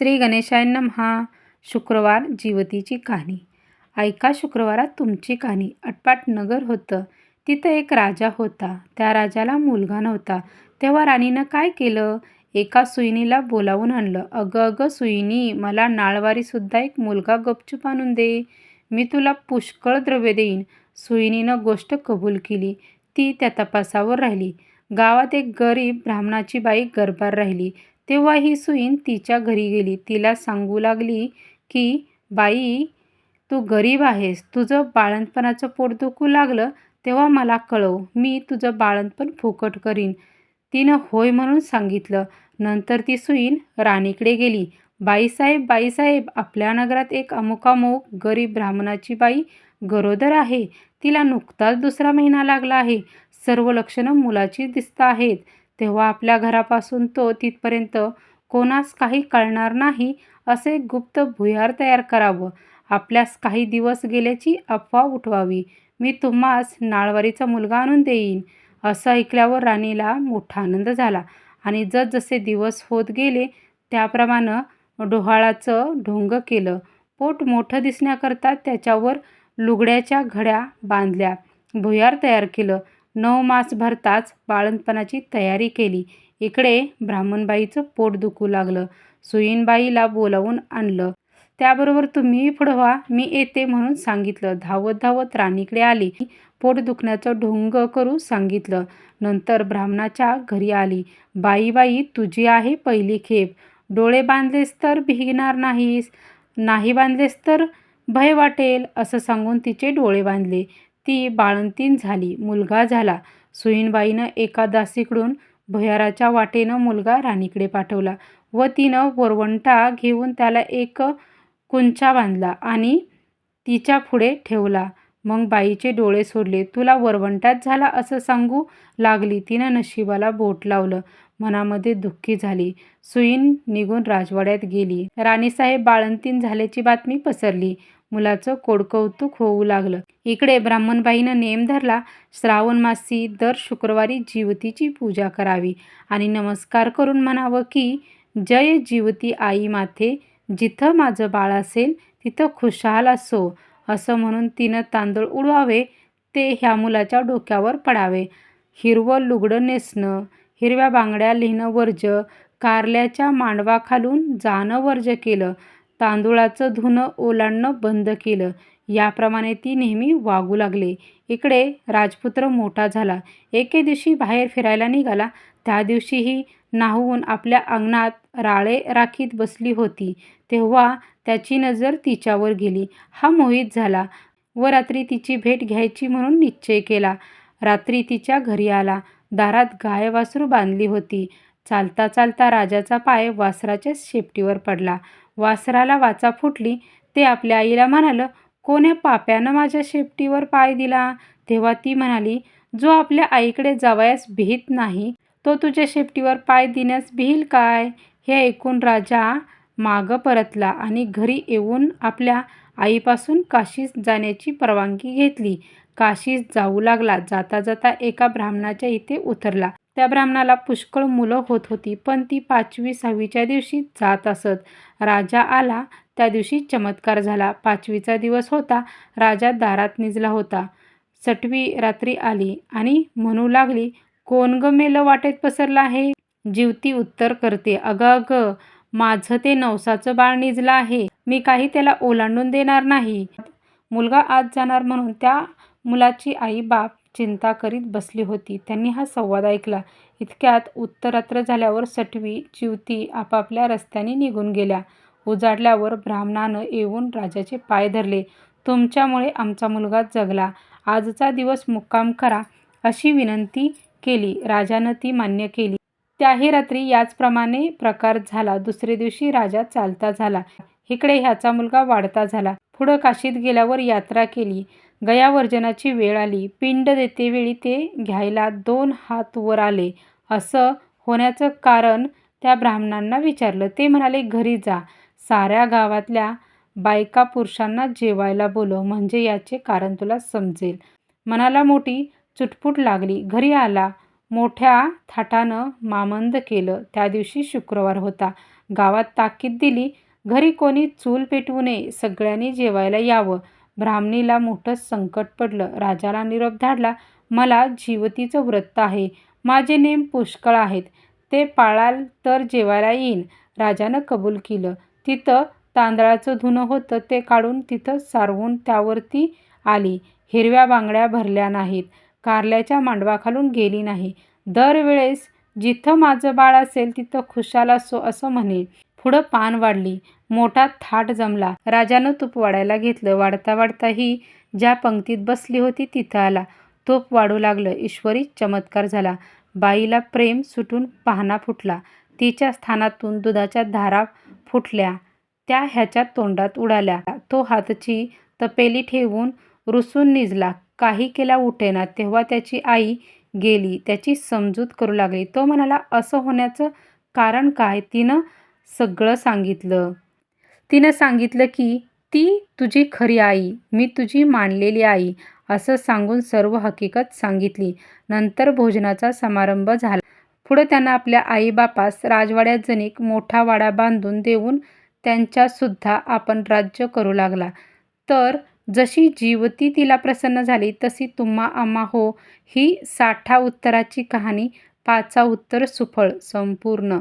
श्री गणेशाय नमहा. शुक्रवार जीवतीची कहाणी. ऐका शुक्रवारात तुमची कहाणी. अटपाट नगर होतं. तिथं एक राजा होता. त्या राजाला मुलगा नव्हता. तेव्हा राणीनं काय केलं? एका सुईणीला बोलावून आणलं. अगं अगं सुईणी मला नाळवारीसुद्धा एक मुलगा गपचूप आणून दे. मी तुला पुष्कळ द्रव्य देईन. सुईणीनं गोष्ट कबूल केली. ती त्या तपासावर राहिली. गावात एक गरीब ब्राह्मणाची बाई गरबार राहिली. तेव्हा ही सुईन तिच्या घरी गेली. तिला सांगू लागली की बाई तू गरीब आहेस. तुझं बाळंतपणाचं पोट दुखू लागलं तेव्हा मला कळव. मी तुझं बाळंतपण फुकट करीन. तिनं होय म्हणून सांगितलं. नंतर ती सुईन राणीकडे गेली. बाईसाहेब बाईसाहेब आपल्या नगरात एक अमुकामुक गरीब ब्राह्मणाची बाई गरोदर आहे. तिला नुकताच दुसरा महिना लागला आहे. सर्व लक्षणं मुलाची दिसत आहेत. तेव्हा आपल्या घरापासून तो तिथपर्यंत कोणास काही कळणार नाही असे गुप्त भुयार तयार करावं. आपल्यास काही दिवस गेल्याची अफवा उठवावी. मी तुम्हास नाळवारीचा मुलगा आणून देईन. असं ऐकल्यावर राणीला मोठा आनंद झाला आणि जसजसे दिवस होत गेले त्याप्रमाणे डोहाळाचं ढोंग केलं. पोट मोठं दिसण्याकरता त्याच्यावर लुगड्याच्या घड्या बांधल्या. भुयार तयार केलं. नऊ मास भरताच बाळंतपणाची तयारी केली. इकडे ब्राह्मणबाईचं पोट दुखू लागलं. सुईनबाईला बोलावून आणलं. त्याबरोबर तुम्हीही पुढं व्हा मी येते म्हणून सांगितलं. धावत धावत राणीकडे आली. पोट दुखण्याचं ढोंग करू सांगितलं. नंतर ब्राह्मणाच्या घरी आली. बाई बाई तुझी आहे पहिली खेप. डोळे बांधलेस तर भिगणार नाहीस. नाही बांधलेस तर भय वाटेल असं सांगून तिचे डोळे बांधले. ती बाळंतीण झाली. मुलगा झाला. सुईणबाईनं एका दासीकडून भुयाराच्या वाटेनं मुलगा राणीकडे पाठवला व तिनं वरवंटा घेऊन त्याला एक कुंचा बांधला आणि तिच्या पुढे ठेवला. मग बाईचे डोळे सोडले. तुला वरवंटात झाला असं सांगू लागली. तिनं नशिबाला बोट लावलं. मनामध्ये दुःखी झाली. सुईण निघून राजवाड्यात गेली. राणीसाहेब बाळंतीण झाल्याची बातमी पसरली. मुलाचं कोडकौतुक होऊ लागलं. इकडे ब्राह्मणबाईनं नेम धरला श्रावण मासी दर शुक्रवारी जीवतीची पूजा करावी आणि नमस्कार करून म्हणावं की जय जीवती आई माथे जिथं माझं बाळ असेल तिथं खुशाल असो असं म्हणून तिनं तांदूळ उडवावे ते ह्या मुलाच्या डोक्यावर पडावे. हिरवं लुगडं नेसणं हिरव्या बांगड्या लिहिणं वर्ज कारल्याच्या मांडवाखालून जाणं वर्ज केलं. तांदूळाचं धुणं ओलांडणं बंद केलं. याप्रमाणे ती नेहमी वागू लागले. इकडे राजपुत्र मोठा झाला. एके दिवशी बाहेर फिरायला निघाला. त्या दिवशीही नाहून आपल्या अंगणात राळे राखीत बसली होती. तेव्हा त्याची नजर तिच्यावर गेली. हा मोहित झाला व रात्री तिची भेट घ्यायची म्हणून निश्चय केला. रात्री तिच्या घरी आला. दारात गाय वासरू बांधली होती. चालता चालता राजाचा पाय वासराच्या शेपटीवर पडला. वासराला वाचा फुटली. ते आपल्या आईला म्हणालं कोण्या पाप्यानं माझ्या शेपटीवर पाय दिला? तेव्हा ती म्हणाली जो आपल्या आईकडे जावयास भीत नाही तो तुझ्या शेपटीवर पाय देण्यास भिल काय? हे ऐकून राजा मागं परतला आणि घरी येऊन आपल्या आईपासून काशीस जाण्याची परवानगी घेतली. काशीस जाऊ लागला. जाता जाता एका ब्राह्मणाच्या इथे उतरला. त्या ब्राह्मणाला पुष्कळ मुलं होत होती पण ती पाचवी सहावीच्या दिवशी जात असत. राजा आला त्या दिवशी चमत्कार झाला. पाचवीचा दिवस होता राजा दारात निजला होता. सटवी रात्री आली आणि म्हणू लागली कोण ग मेलं वाटेत पसरलं आहे? जीवती उत्तर करते अगं अगं माझं ते नवसाचं बाळ निजलं आहे मी काही त्याला ओलांडून देणार नाही. मुलगा आज जाणार म्हणून त्या मुलाची आई बाप चिंता करीत बसली होती. त्यांनी हा संवाद ऐकला. इतक्यात उत्तरात्र झाल्यावर सटवी चिवती आपापल्या रस्त्याने निघून गेल्या. उजाडल्यावर ब्राह्मणानं येऊन राजाचे पाय धरले. तुमच्यामुळे आमचा मुलगा जगला. आजचा दिवस मुक्काम करा अशी विनंती केली. राजानं ती मान्य केली. त्याही रात्री याचप्रमाणे प्रकार झाला. दुसरे दिवशी राजा चालता झाला. इकडे ह्याचा मुलगा वाढता झाला. पुढं काशीत गेल्यावर यात्रा केली. गयावर्जनाची वेळ आली. पिंड देतेवेळी ते घ्यायला दोन हात वर आले. असं होण्याचं कारण त्या ब्राह्मणांना विचारलं. ते म्हणाले घरी जा. साऱ्या गावातल्या बायका पुरुषांना जेवायला बोलव. म्हणजे याचे कारण तुला समजेल. मनाला मोठी चुटपुट लागली. घरी आला. मोठ्या थाटानं मामंद केलं. त्या दिवशी शुक्रवार होता. गावात ताकीद दिली. घरी कोणी चूल पेटवू नये. सगळ्यांनी जेवायला यावं. ब्राह्मणीला मोठं संकट पडलं. राजाला निरोप धाडला मला जीवतीचं व्रत आहे. माझे नेम पुष्कळ आहेत. ते पाळाल तर जेवायला येईन राजानं कबूल केलं. तिथं तांदळाचं धुणं होतं. ते काढून तिथं सारवून त्यावरती आली. हिरव्या बांगड्या भरल्या नाहीत. कारल्याच्या मांडवाखालून गेली नाही. दरवेळेस जिथं माझं बाळ असेल तिथं खुशाल असो असं म्हणे पुढं पान वाढली. मोठा थाट जमला. राजानं तूप वाढायला घेतलं. वाढता वाढता ही ज्या पंक्तीत बसली होती तिथं आला. तूप वाढू लागलं. ईश्वरी चमत्कार झाला. बाईला प्रेम सुटून पाहणा फुटला. तिच्या स्थानातून दुधाच्या धारा फुटल्या. त्या ह्याच्या तोंडात उडाल्या. तो हातची तपेली ठेवून रुसून निजला. काही केला उठेना. तेव्हा त्याची आई गेली. त्याची समजूत करू लागली. तो म्हणाला असं होण्याचं कारण काय? तिनं सगळं सांगितलं. तिनं सांगितलं की ती तुझी खरी आई मी तुझी मानलेली आई असं सांगून सर्व हकीकत सांगितली. नंतर भोजनाचा समारंभ झाला. पुढं त्यांना आपल्या आईबापास राजवाड्यात मोठा वाडा बांधून देऊन त्यांच्यासुद्धा आपण राज्य करू लागला. तर जशी जीवती तिला प्रसन्न झाली तशी तुम्हा आम्हा हो ही साठा उत्तराची कहाणी पाचा उत्तर सुफळ संपूर्ण.